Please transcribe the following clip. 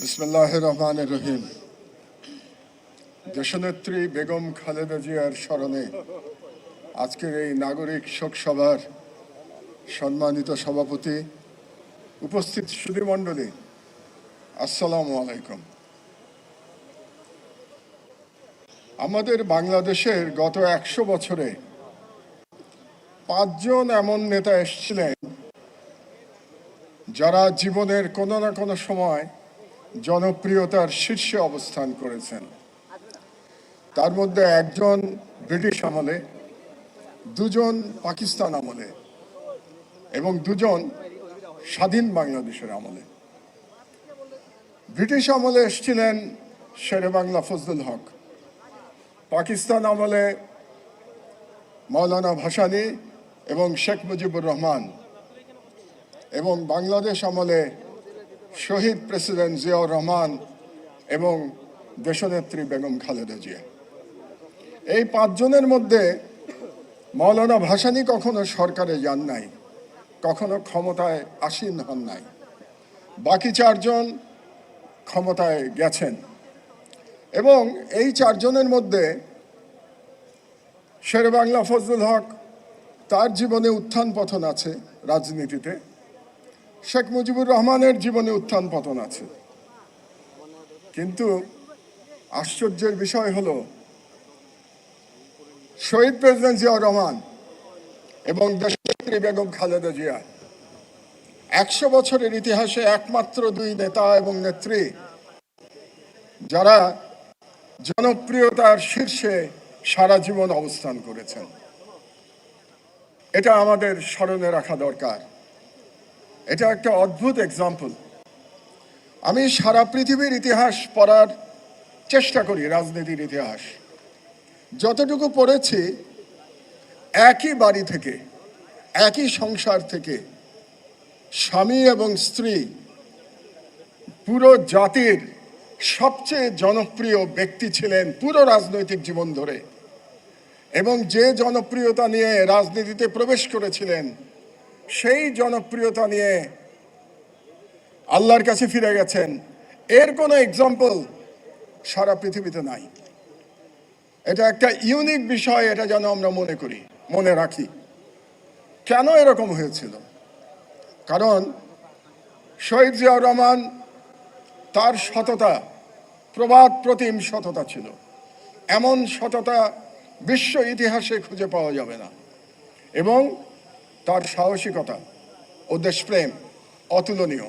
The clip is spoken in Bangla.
বিসমুল্লাহ রহমান রহিম দেশনেত্রী বেগম খালেদা জিয়ার স্মরণে আজকের এই নাগরিক শোক সভার সম্মানিত সভাপতি উপস্থিত সুধীমণ্ডলী আসসালামু আলাইকুম। আমাদের বাংলাদেশের গত একশো বছরে পাঁচজন এমন নেতা এসেছিলেন যারা জীবনের কোনো না কোনো সময় জনপ্রিয়তার শীর্ষে অবস্থান করেছেন। তার মধ্যে একজন ব্রিটিশ আমলে, দুজন পাকিস্তান আমলে এবং দুজন স্বাধীন বাংলাদেশের আমলে। ব্রিটিশ আমলে এসেছিলেন শেরে বাংলা ফজলুল হক। পাকিস্তান আমলে মৌলানা ভাসানী এবং শেখ মুজিবুর রহমান এবং বাংলাদেশ আমলে শহীদ প্রেসিডেন্ট জিয়াউর রহমান এবং দেশনেত্রী বেগম খালেদা জিয়া। এই পাঁচজনের মধ্যে মৌলানা ভাসানী কখনো সরকারে যান নাই, কখনো ক্ষমতায় আসীন হন নাই। বাকি চারজন ক্ষমতায় গেছেন। এবং এই চারজনের মধ্যে শেরে বাংলা ফজলুল হক, তার জীবনে উত্থান পতন আছে রাজনীতিতে। শেখ মুজিবুর রহমানের জীবনে উত্থান পতন আছে। কিন্তু আশ্চর্যের বিষয় হলো, শহীদ প্রেসিডেন্ট জিয়াউর রহমান এবং দেশনেত্রী বেগম খালেদা জিয়া একশো বছরের ইতিহাসে একমাত্র দুই নেতা এবং নেত্রী যারা জনপ্রিয়তার শীর্ষে সারা জীবন অবস্থান করেছেন। এটা আমাদের স্মরণে রাখা দরকার। এটা একটা অদ্ভুত এক্সাম্পল আমি সারা পৃথিবীর ইতিহাস পড়ার চেষ্টা করি রাজনীতির ইতিহাস। যতটুকু পড়েছি, একই বাড়ি থেকে, একই সংসার থেকে, স্বামী এবং স্ত্রী, পুরো জাতির সবচেয়ে জনপ্রিয় ব্যক্তি ছিলেন পুরো রাজনৈতিক জীবন ধরে। এবং যে জনপ্রিয়তা নিয়ে রাজনীতিতে প্রবেশ করেছিলেন সেই জনপ্রিয়তা নিয়ে আল্লাহর কাছে ফিরে গেছেন। এর কোনো এক্সাম্পল সারা পৃথিবীতে নাই। এটা একটা ইউনিক বিষয়, এটা যেন আমরা মনে করি, মনে রাখি। কেন এরকম হয়েছিল? কারণ শহীদ জিয়াউর রহমান তার সততা, প্রবাদ প্রতিম সততা ছিল। এমন সততা বিশ্ব ইতিহাসে খুঁজে পাওয়া যাবে না। এবং তার সাহসিকতা ও দেশপ্রেম অতুলনীয়।